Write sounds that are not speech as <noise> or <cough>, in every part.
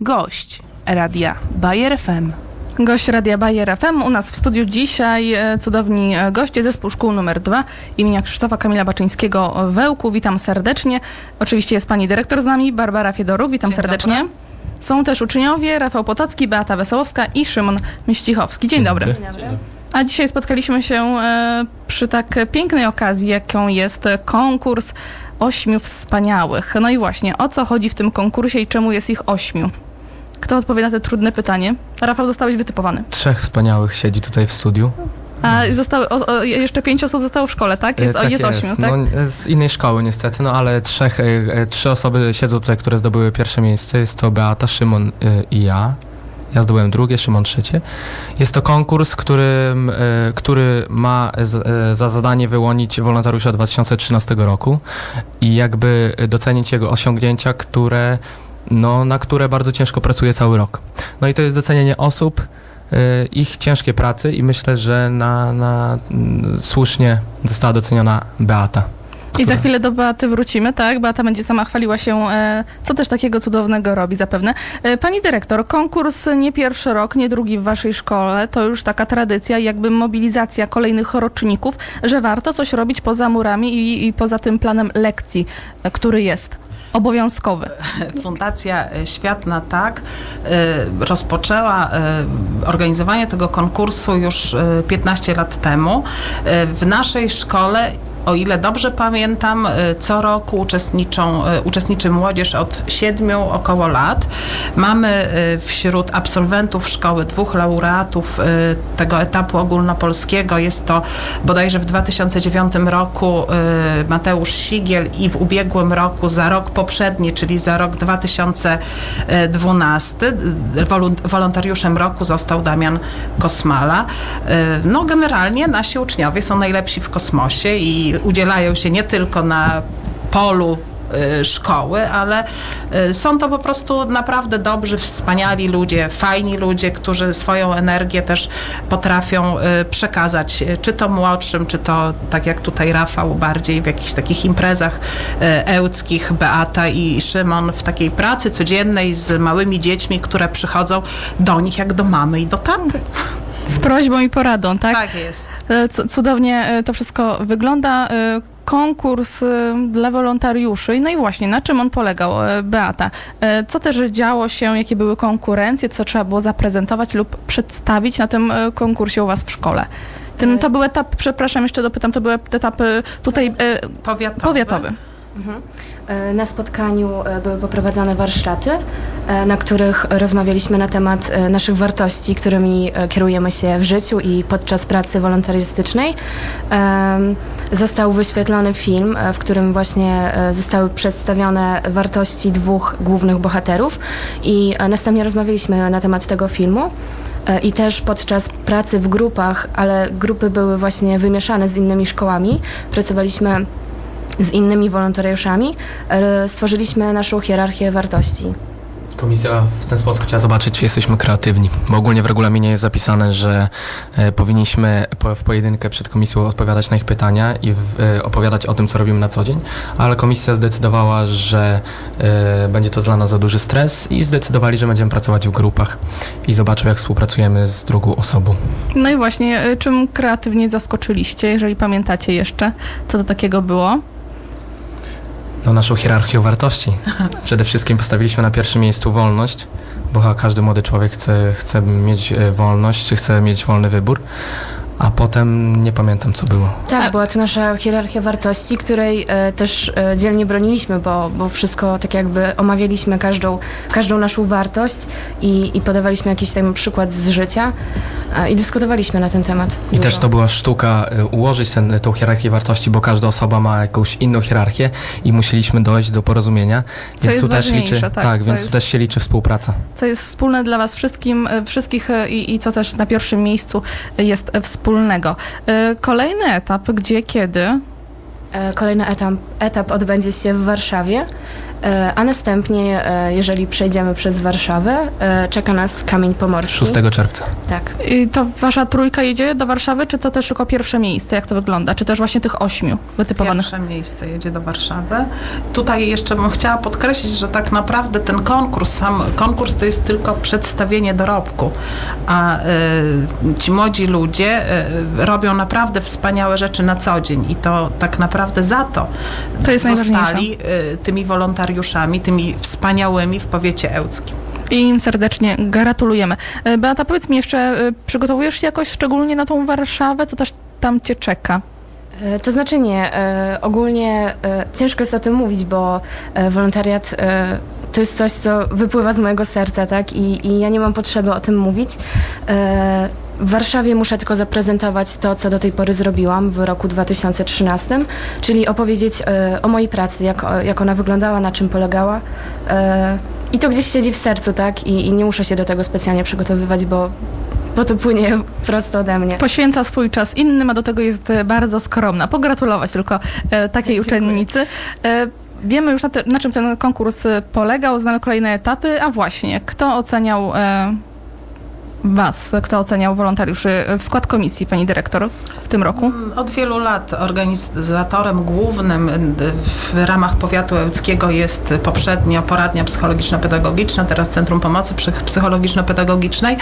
gość Radia Bayer FM. Gość Radia Bayer FM. U nas w studiu dzisiaj e, cudowni e, goście zespół szkół numer 2 imienia Krzysztofa Kamila Baczyńskiego w Ełku. Witam serdecznie. Oczywiście jest pani dyrektor z nami, Barbara Fiedoruk. Witam Dzień serdecznie. Są też uczniowie Rafał Potocki, Beata Wesołowska i Szymon Mścichowski. Dzień dobry. A dzisiaj spotkaliśmy się e, przy tak pięknej okazji, jaką jest konkurs ośmiu wspaniałych. No i właśnie, o co chodzi w tym konkursie i czemu jest ich ośmiu? Kto odpowie na te trudne pytanie? Rafał, zostałeś wytypowany. Trzech wspaniałych siedzi tutaj w studiu. A zostały, o, o, jeszcze pięć osób zostało w szkole, tak? Jest, E, tak jest ośmiu, tak? No, z innej szkoły niestety, no ale trzech, e, trzy osoby siedzą tutaj, które zdobyły pierwsze miejsce. Jest to Beata, Szymon e, i ja. Ja zdobyłem drugie, Szymon trzecie. Jest to konkurs, którym, który ma z, za zadanie wyłonić wolontariusza 2013 roku i jakby docenić jego osiągnięcia, które, no, na które bardzo ciężko pracuje cały rok. No i to jest docenienie osób, e, ich ciężkiej pracy i myślę, że na, na mm, słusznie została doceniona Beata. I za chwilę do Beaty wrócimy, tak? Beata będzie sama chwaliła się, e, co też takiego cudownego robi zapewne. E, pani dyrektor, konkurs nie pierwszy rok, nie drugi w waszej szkole, to już taka tradycja, jakby mobilizacja kolejnych roczników, że warto coś robić poza murami i, i poza tym planem lekcji, e, który jest obowiązkowy. <laughs> Fundacja e, Świat na Tak e, rozpoczęła e, organizowanie tego konkursu już e, 15 lat temu. W naszej szkole o ile dobrze pamiętam, e, co roku uczestniczą, e, uczestniczy młodzież od 7 około lat. Mamy e, wśród absolwentów szkoły dwóch laureatów tego etapu ogólnopolskiego. Jest to bodajże w 2009 roku Mateusz Sigiel i w ubiegłym roku za rok poprzedni, czyli za rok 2012 wolun- wolontariuszem roku został Damian Kosmala. No generalnie nasi uczniowie są najlepsi w kosmosie i udzielają się nie tylko na polu e, szkoły, ale e, są to po prostu naprawdę dobrzy, wspaniali ludzie, fajni ludzie, którzy swoją energię też potrafią e, przekazać, czy to młodszym, czy to tak jak tutaj Rafał, bardziej w jakichś takich imprezach ełckich, Beata i Szymon w takiej pracy codziennej z małymi dziećmi, które przychodzą do nich jak do mamy i do taty. Z prośbą i poradą, tak? Tak jest. E, cu- Cudownie e, to wszystko wygląda. E, Konkurs dla wolontariuszy. No i właśnie, na czym on polegał, Beata? Co też działo się, jakie były konkurencje, co trzeba było zaprezentować lub przedstawić na tym konkursie u Was w szkole? Ten, to był etap, przepraszam, jeszcze dopytam, to był etap e, tutaj Powiatowy. powiatowy. E, Na spotkaniu e, były poprowadzone warsztaty, e, na których rozmawialiśmy na temat naszych wartości, którymi kierujemy się w życiu i podczas pracy wolontarystycznej. Został wyświetlony film, w którym właśnie zostały przedstawione wartości dwóch głównych bohaterów i następnie rozmawialiśmy na temat tego filmu. I też podczas pracy w grupach, ale grupy były właśnie wymieszane z innymi szkołami, pracowaliśmy z innymi wolontariuszami e, stworzyliśmy naszą hierarchię wartości. Komisja w ten sposób chciała zobaczyć, czy jesteśmy kreatywni, bo ogólnie w regulaminie jest zapisane, że e, powinniśmy po, w pojedynkę przed komisją odpowiadać na ich pytania i w, e, opowiadać o tym, co robimy na co dzień, ale komisja zdecydowała, że e, będzie to dla nas za duży stres i zdecydowali, że będziemy pracować w grupach i zobaczył, jak współpracujemy z drugą osobą. No i właśnie, czym kreatywnie zaskoczyliście, jeżeli pamiętacie jeszcze, co to takiego było? No, naszą hierarchią wartości. <laughs> Przede wszystkim postawiliśmy na pierwszym miejscu wolność, bo każdy młody człowiek chce, chce mieć e, wolność, czy chce mieć wolny wybór, a potem nie pamiętam, co było. Tak, była to nasza hierarchia wartości, której e, też e, dzielnie broniliśmy, bo, bo wszystko tak jakby omawialiśmy każdą, każdą naszą wartość i, i podawaliśmy jakiś tam przykład z życia e, i dyskutowaliśmy na ten temat. I dużo. też to była sztuka y, ułożyć ten, tą hierarchię wartości, bo każda osoba ma jakąś inną hierarchię i musieliśmy dojść do porozumienia. więc jest tu też liczy, tak, tak, co więc jest- tu też się liczy współpraca. co jest wspólne dla Was wszystkim, e, wszystkich e, i, i co też na pierwszym miejscu jest e, wspólnego. E, Kolejny etap, gdzie, kiedy Kolejny etap, etap odbędzie się w Warszawie, e, a następnie, e, jeżeli przejdziemy przez Warszawę, e, czeka nas Kamień Pomorski. 6 czerwca. Tak. I to wasza trójka jedzie do Warszawy, czy to też tylko pierwsze miejsce? Jak to wygląda? Czy też właśnie tych ośmiu wytypowanych? Pierwsze miejsce jedzie do Warszawy. Tutaj jeszcze bym chciała podkreślić, że tak naprawdę ten konkurs, sam konkurs to jest tylko przedstawienie dorobku, a y, ci młodzi ludzie y, robią naprawdę wspaniałe rzeczy na co dzień i to tak naprawdę za to, To jest zostali y, tymi wolontariuszami, tymi wspaniałymi w powiecie ełckim. I im serdecznie gratulujemy. E, Beata, powiedz mi jeszcze, e, przygotowujesz się jakoś szczególnie na tą Warszawę? Co też tam cię czeka? E, To znaczy nie. E, ogólnie e, ciężko jest o tym mówić, bo wolontariat to jest coś, co wypływa z mojego serca, tak? I, i ja nie mam potrzeby o tym mówić. W Warszawie muszę tylko zaprezentować to, co do tej pory zrobiłam w roku 2013, czyli opowiedzieć o mojej pracy, jak, jak ona wyglądała, na czym polegała. I to gdzieś siedzi w sercu, tak? I, I nie muszę się do tego specjalnie przygotowywać, bo, bo to płynie prosto ode mnie. Poświęca swój czas innym, a do tego jest e, bardzo skromna. Pogratulować tylko e, takiej Dziękuję. uczennicy. E, Wiemy już na, te, na czym ten konkurs e, polegał, znamy kolejne etapy, a właśnie, kto oceniał e, Was, kto oceniał wolontariuszy w skład komisji, pani dyrektor, w tym roku? Od wielu lat organizatorem głównym w ramach powiatu ełckiego jest poprzednio poradnia psychologiczno-pedagogiczna, teraz Centrum Pomocy Psych- Psychologiczno-Pedagogicznej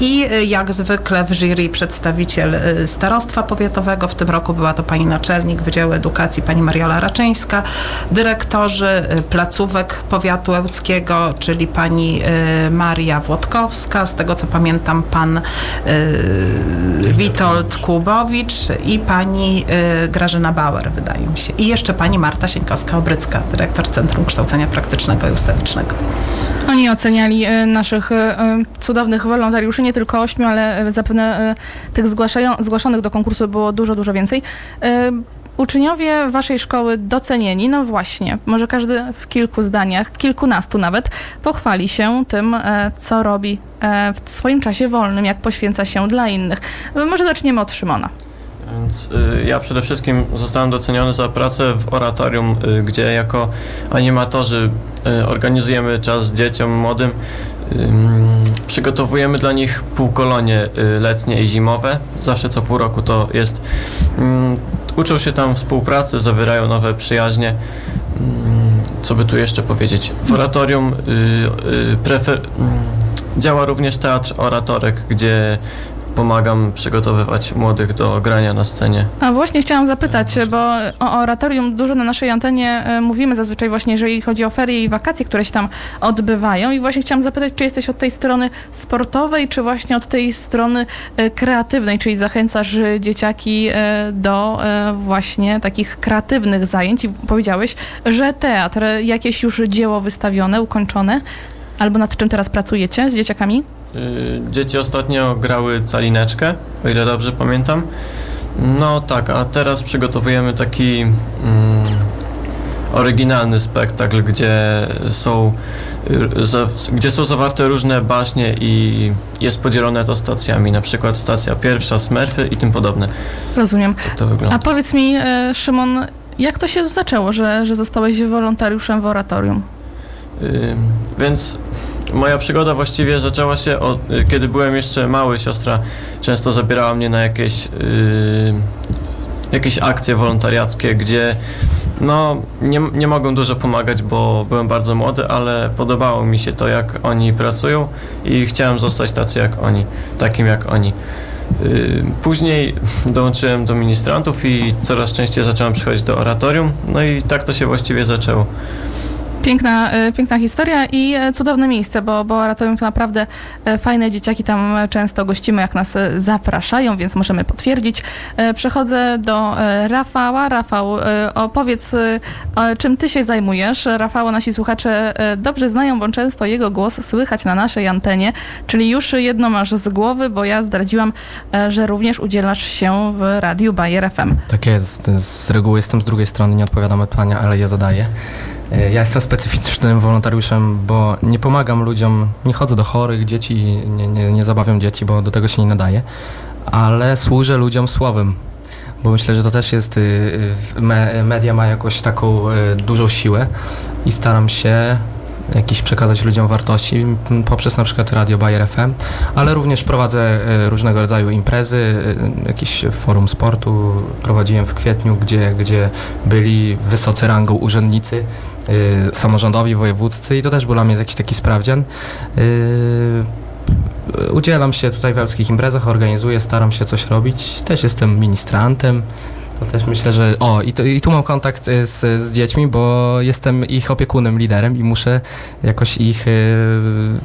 i y, jak zwykle w jury przedstawiciel y, starostwa powiatowego. W tym roku była to pani naczelnik Wydziału Edukacji, pani Mariola Raczyńska, dyrektorzy y, placówek powiatu ełckiego, czyli pani Maria Włodkowska, z tego co pamiętam pan y, Witold Kubowicz i pani y, Grażyna Bauer, wydaje mi się. I jeszcze pani Marta Sieńkowska-Obrycka, dyrektor Centrum Kształcenia Praktycznego i Ustawicznego. Oni oceniali e, naszych cudownych wolontariuszy, nie tylko ośmiu, ale zapewne tych zgłaszają, do konkursu było dużo, dużo więcej. Uczniowie waszej szkoły docenieni, no właśnie, może każdy w kilku zdaniach, kilkunastu nawet, pochwali się tym, e, co robi e, w swoim czasie wolnym, jak poświęca się dla innych. E, Może zaczniemy od Szymona. Więc ja przede wszystkim zostałem doceniony za pracę w oratorium, gdzie jako animatorzy organizujemy czas dzieciom młodym. Ym, Przygotowujemy dla nich półkolonie letnie i zimowe. Zawsze co pół roku to jest. Uczą się tam współpracy, zawierają nowe przyjaźnie. Ym, Co by tu jeszcze powiedzieć? W oratorium y, y, prefer- ym, działa również teatr oratorek, gdzie pomagam przygotowywać młodych do grania na scenie. A właśnie chciałam zapytać, bo o oratorium dużo na naszej antenie e, mówimy zazwyczaj właśnie, jeżeli chodzi o ferie i wakacje, które się tam odbywają. I właśnie chciałam zapytać, czy jesteś od tej strony sportowej, czy właśnie od tej strony e, kreatywnej, czyli zachęcasz dzieciaki e, do właśnie takich kreatywnych zajęć? I powiedziałeś, że teatr, jakieś już dzieło wystawione, ukończone, albo nad czym teraz pracujecie z dzieciakami? Y, Dzieci ostatnio grały calineczkę, o ile dobrze pamiętam. No tak, a teraz przygotowujemy taki mm, oryginalny spektakl, gdzie są, y, gdzie są zawarte różne baśnie i jest podzielone to stacjami, na przykład stacja pierwsza, Smurfy i tym podobne. Rozumiem. Tak to wygląda. A powiedz mi, e, Szymon, jak to się zaczęło, że, że zostałeś wolontariuszem w oratorium? Y, Więc moja przygoda właściwie zaczęła się od, kiedy byłem jeszcze mały. Siostra często zabierała mnie na jakieś, y, jakieś akcje wolontariackie, gdzie no, nie, nie mogłem dużo pomagać, bo byłem bardzo młody, ale podobało mi się to, jak oni pracują i chciałem zostać tacy jak oni, takim jak oni. Y, Później dołączyłem do ministrantów i coraz częściej zacząłem przychodzić do oratorium, no i tak to się właściwie zaczęło. Piękna, e, piękna historia i e, cudowne miejsce, bo, bo oratorium to naprawdę e, fajne dzieciaki tam często gościmy, jak nas zapraszają, więc możemy potwierdzić. Przechodzę do Rafała. Rafał, opowiedz, czym ty się zajmujesz. Rafała nasi słuchacze dobrze znają, bo często jego głos słychać na naszej antenie, czyli już jedno masz z głowy, bo ja zdradziłam, że również udzielasz się w radiu Bayer FM. Tak jest. Z reguły jestem z drugiej strony, nie odpowiadam pytania, ale je zadaję. E, Ja jestem specyficznym wolontariuszem, bo nie pomagam ludziom, nie chodzę do chorych dzieci, nie, nie, nie zabawiam dzieci, bo do tego się nie nadaje, ale służę ludziom słowem. bo myślę, że to też jest, y, y, me, media ma jakąś taką y, dużą siłę i staram się jakieś przekazać ludziom wartości poprzez na przykład Radio Bayer FM, ale również prowadzę y, różnego rodzaju imprezy, y, jakieś forum sportu prowadziłem w kwietniu, gdzie, gdzie byli wysocy rangą urzędnicy y, samorządowi, wojewódzcy i to też był dla mnie jakiś taki sprawdzian. Udzielam się tutaj w elskich imprezach, organizuję, staram się coś robić. Też jestem ministrantem. To też myślę, że. O, i, to, i tu mam kontakt y, z, z dziećmi, bo jestem ich opiekunem, liderem i muszę jakoś ich y,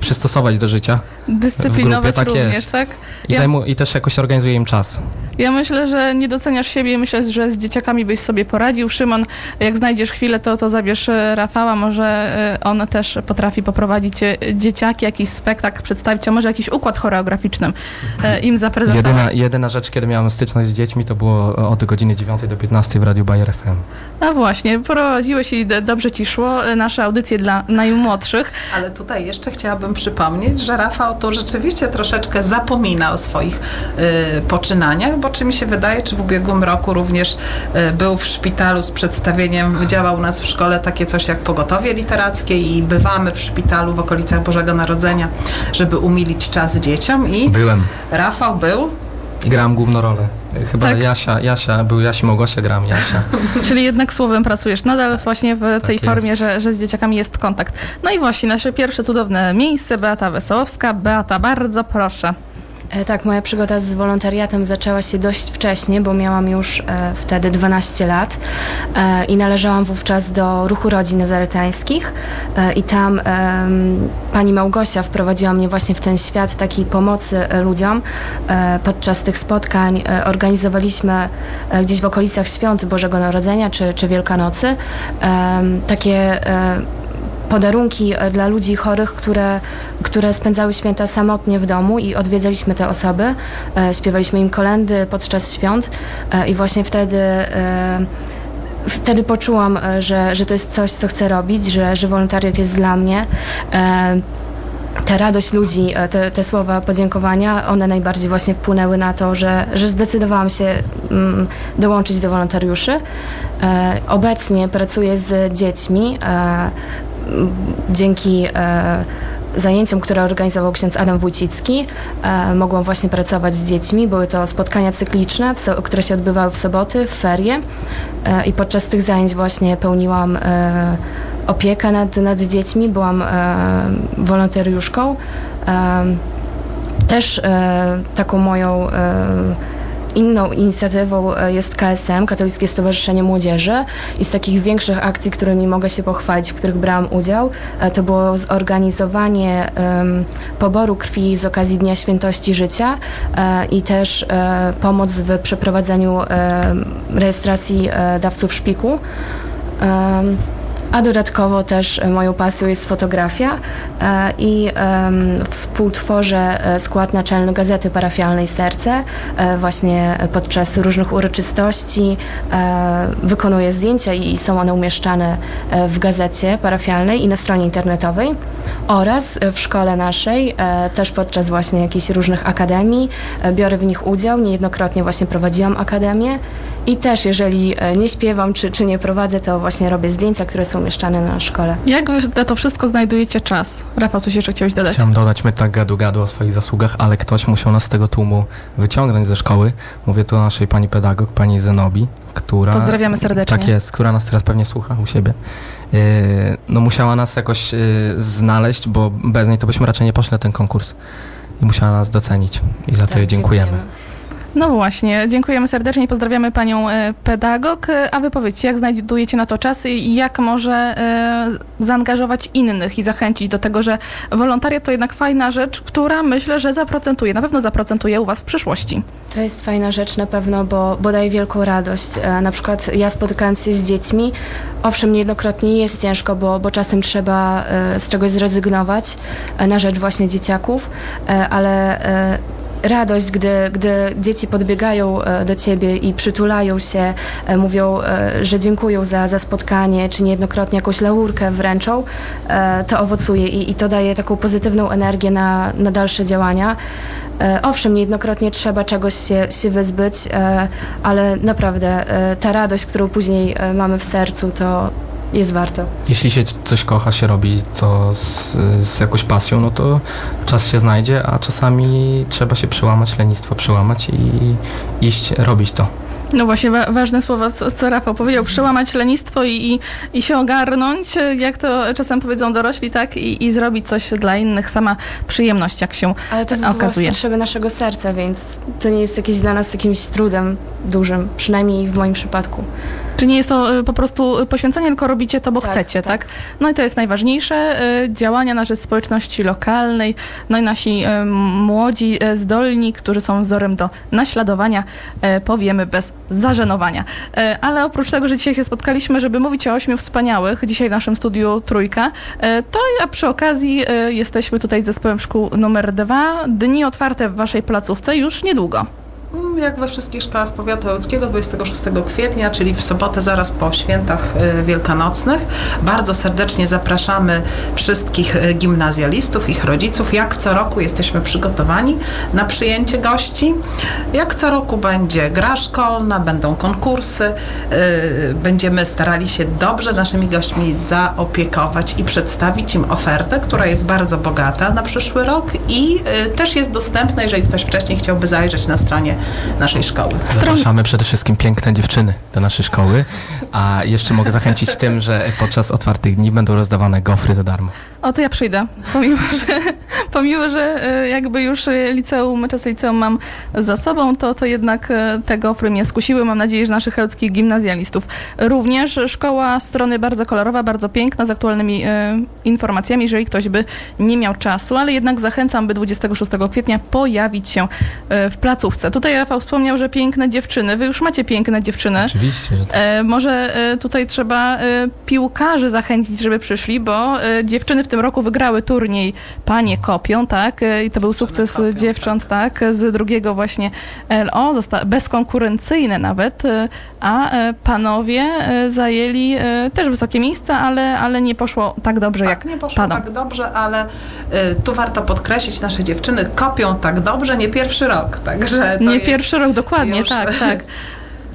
przystosować do życia. Dyscyplinować tak również, jest. tak? I, Ja- zajmu, I też jakoś organizuję im czas. Ja myślę, że nie doceniasz siebie i myślę, że z dzieciakami byś sobie poradził. Szymon, jak znajdziesz chwilę, to, to zabierz e, Rafała. Może e, on też potrafi poprowadzić e, dzieciaki, jakiś spektakl przedstawić, a może jakiś układ choreograficzny e, im zaprezentować. Jedyna, jedyna rzecz, kiedy miałem styczność z dziećmi, to było od godziny 9 do 15 w Radiu Bayer FM. No właśnie, prowadziłeś i dobrze ci szło. E, Nasze audycje dla najmłodszych. Ale tutaj jeszcze chciałabym przypomnieć, że Rafał tu rzeczywiście troszeczkę zapomina o swoich y, poczynaniach, bo czy mi się wydaje, czy w ubiegłym roku również y, był w szpitalu z przedstawieniem, działał u nas w szkole takie coś jak pogotowie literackie i bywamy w szpitalu w okolicach Bożego Narodzenia, żeby umilić czas dzieciom i Byłem. Rafał był I grałem główną rolę. Chyba Tak. Jasia, Jasia, był Jasi Małgosia, grałem Jasia. <laughs> Czyli jednak słowem pracujesz nadal właśnie w tej jest. formie, że, że z dzieciakami jest kontakt. No i właśnie nasze pierwsze cudowne miejsce, Beata Wesołowska. Beata, bardzo proszę. E, Tak, moja przygoda z wolontariatem zaczęła się dość wcześnie, bo miałam już e, wtedy 12 lat e, i należałam wówczas do ruchu rodzin nazareteńskich e, i tam pani Małgosia wprowadziła mnie właśnie w ten świat takiej pomocy e, ludziom. E, podczas tych spotkań organizowaliśmy gdzieś w okolicach świąt Bożego Narodzenia czy, czy Wielkanocy takie podarunki e, dla ludzi chorych, które, które spędzały święta samotnie w domu i odwiedzaliśmy te osoby, e, śpiewaliśmy im kolendy podczas świąt e, i właśnie wtedy wtedy poczułam, że, że to jest coś, co chcę robić, że, że wolontariat jest dla mnie. Ta radość ludzi, te, te słowa podziękowania, one najbardziej właśnie wpłynęły na to, że, że zdecydowałam się mm, dołączyć do wolontariuszy. Obecnie pracuję z dziećmi dzięki e, zajęciom, które organizował ksiądz Adam Wójcicki. E, mogłam właśnie pracować z dziećmi. Były to spotkania cykliczne, so, które się odbywały w soboty, w ferie e, i podczas tych zajęć właśnie pełniłam e, opiekę nad, nad dziećmi, byłam e, wolontariuszką. E, też e, taką moją inną inicjatywą e, jest KSM, Katolickie Stowarzyszenie Młodzieży i z takich większych akcji, którymi mogę się pochwalić, w których brałam udział, e, to było zorganizowanie poboru krwi z okazji Dnia Świętości Życia e, i też pomoc w przeprowadzeniu rejestracji dawców szpiku. A dodatkowo też e, moją pasją jest fotografia e, i współtworzę e, skład naczelny Gazety Parafialnej Serce. Właśnie podczas różnych uroczystości wykonuję zdjęcia i są one umieszczane w gazecie parafialnej i na stronie internetowej oraz w szkole naszej, też podczas właśnie jakichś różnych akademii. Biorę w nich udział, niejednokrotnie właśnie prowadziłam akademię i też jeżeli e, nie śpiewam czy, czy nie prowadzę, to właśnie robię zdjęcia, które są umieszczane na szkole. Jak wy na to wszystko znajdujecie czas? Rafał, coś jeszcze chciałeś dodać? Chciałem dodać, my tak gadu gadu o swoich zasługach, ale ktoś musiał nas z tego tłumu wyciągnąć ze szkoły. Mówię tu o naszej pani pedagog, pani Zenobi, która... Pozdrawiamy serdecznie. Tak jest, która nas teraz pewnie słucha u siebie. Yy, no musiała nas jakoś yy, znaleźć, bo bez niej to byśmy raczej nie poszli na ten konkurs. I musiała nas docenić. I za to jej dziękujemy. No właśnie, dziękujemy serdecznie i pozdrawiamy panią e, pedagog. E, A wy powiedzcie, jak znajdujecie na to czas i jak może e, zaangażować innych i zachęcić do tego, że wolontariat to jednak fajna rzecz, która myślę, że zaprocentuje, na pewno zaprocentuje u was w przyszłości. To jest fajna rzecz na pewno, bo, bo daje wielką radość. Na przykład ja spotykając się z dziećmi, owszem, niejednokrotnie jest ciężko, bo, bo czasem trzeba z czegoś zrezygnować na rzecz właśnie dzieciaków, ale radość, gdy, gdy dzieci podbiegają e, do ciebie i przytulają się, e, mówią, e, że dziękują za, za spotkanie, czy niejednokrotnie jakąś laurkę wręczą, to owocuje i, i to daje taką pozytywną energię na, na dalsze działania. Owszem, niejednokrotnie trzeba czegoś się, się wyzbyć, ale naprawdę ta radość, którą później mamy w sercu, to jest warto. Jeśli się coś kocha, się robi to z, z jakąś pasją, no to czas się znajdzie, a czasami trzeba się przełamać, lenistwo przełamać i iść robić to. No właśnie, wa- ważne słowa, co, co Rafał powiedział, przełamać lenistwo i, i, i się ogarnąć, jak to czasem powiedzą dorośli, tak? I, I zrobić coś dla innych, sama przyjemność, jak się Ale to okazuje. potrzeby naszego serca, więc to nie jest jakieś dla nas jakimś trudem dużym, przynajmniej w moim przypadku. Czy nie jest to y, po prostu poświęcenie, tylko robicie to, bo Tak, chcecie, tak. tak. No i to jest najważniejsze. y, Działania na rzecz społeczności lokalnej. No i nasi y, młodzi, y, zdolni, którzy są wzorem do naśladowania, y, powiemy bez zażenowania. Y, Ale oprócz tego, że dzisiaj się spotkaliśmy, żeby mówić o ośmiu wspaniałych, dzisiaj w naszym studiu Trójka, y, to ja przy okazji y, jesteśmy tutaj z zespołem szkół numer dwa. Dni otwarte w waszej placówce już niedługo. Mm, Jak we wszystkich szkołach powiatu łódzkiego 26 kwietnia, czyli w sobotę zaraz po świętach y, wielkanocnych. Bardzo serdecznie zapraszamy wszystkich y, gimnazjalistów, ich rodziców. Jak co roku jesteśmy przygotowani na przyjęcie gości. Jak co roku będzie gra szkolna, będą konkursy. y, Będziemy starali się dobrze naszymi gośćmi zaopiekować i przedstawić im ofertę, która jest bardzo bogata na przyszły rok i też jest dostępna, jeżeli ktoś wcześniej chciałby zajrzeć na stronie naszej szkoły. Zapraszamy przede wszystkim piękne dziewczyny do naszej szkoły, a jeszcze mogę zachęcić tym, że podczas otwartych dni będą rozdawane gofry za darmo. O, to ja przyjdę. Pomimo, <laughs> że, pomimo, że e, jakby już e, liceum, czas liceum mam za sobą, to, to jednak e, te gofry mnie skusiły. Mam nadzieję, że naszych chełckich gimnazjalistów również. Szkoła strony bardzo kolorowa, bardzo piękna, z aktualnymi informacjami, jeżeli ktoś by nie miał czasu, ale jednak zachęcam, by 26 kwietnia pojawić się w placówce. Tutaj Rafał wspomniał, że piękne dziewczyny. Wy już macie piękne dziewczyny. Oczywiście, że tak. E, może e, tutaj trzeba e, piłkarzy zachęcić, żeby przyszli, bo e, dziewczyny w tym roku wygrały turniej Panie Kopią, tak? E, I to był sukces kopią, dziewcząt, tak? Z drugiego właśnie LO, zosta- bezkonkurencyjne nawet, e, a e, panowie e, zajęli e, też wysokie miejsca, ale, ale nie poszło tak dobrze jak Tak, nie poszło panom. tak dobrze, ale y, tu warto podkreślić, nasze dziewczyny kopią tak dobrze, nie pierwszy rok, także to Nie pierwszy rok, dokładnie, już- tak, tak.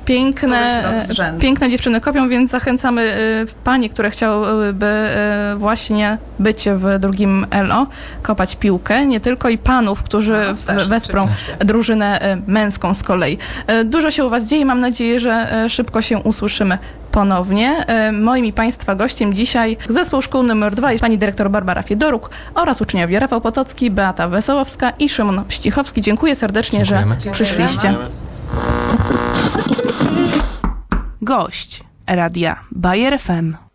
Piękne, <laughs> piękne dziewczyny kopią, więc zachęcamy y, panie, które chciałyby y, właśnie być w drugim LO, kopać piłkę, nie tylko i panów, którzy No, też, wesprą drużynę y, męską z kolei. Dużo się u Was dzieje, mam nadzieję, że szybko się usłyszymy ponownie. Y, Moim i Państwa gościem dzisiaj zespół szkół nr 2 jest pani dyrektor Barbara Fiedoruk oraz uczniowie Rafał Potocki, Beata Wesołowska i Szymon Pścichowski. Dziękuję serdecznie, Dziękujemy. że przyszliście. Dziękujemy. Gość Radia Bayer FM.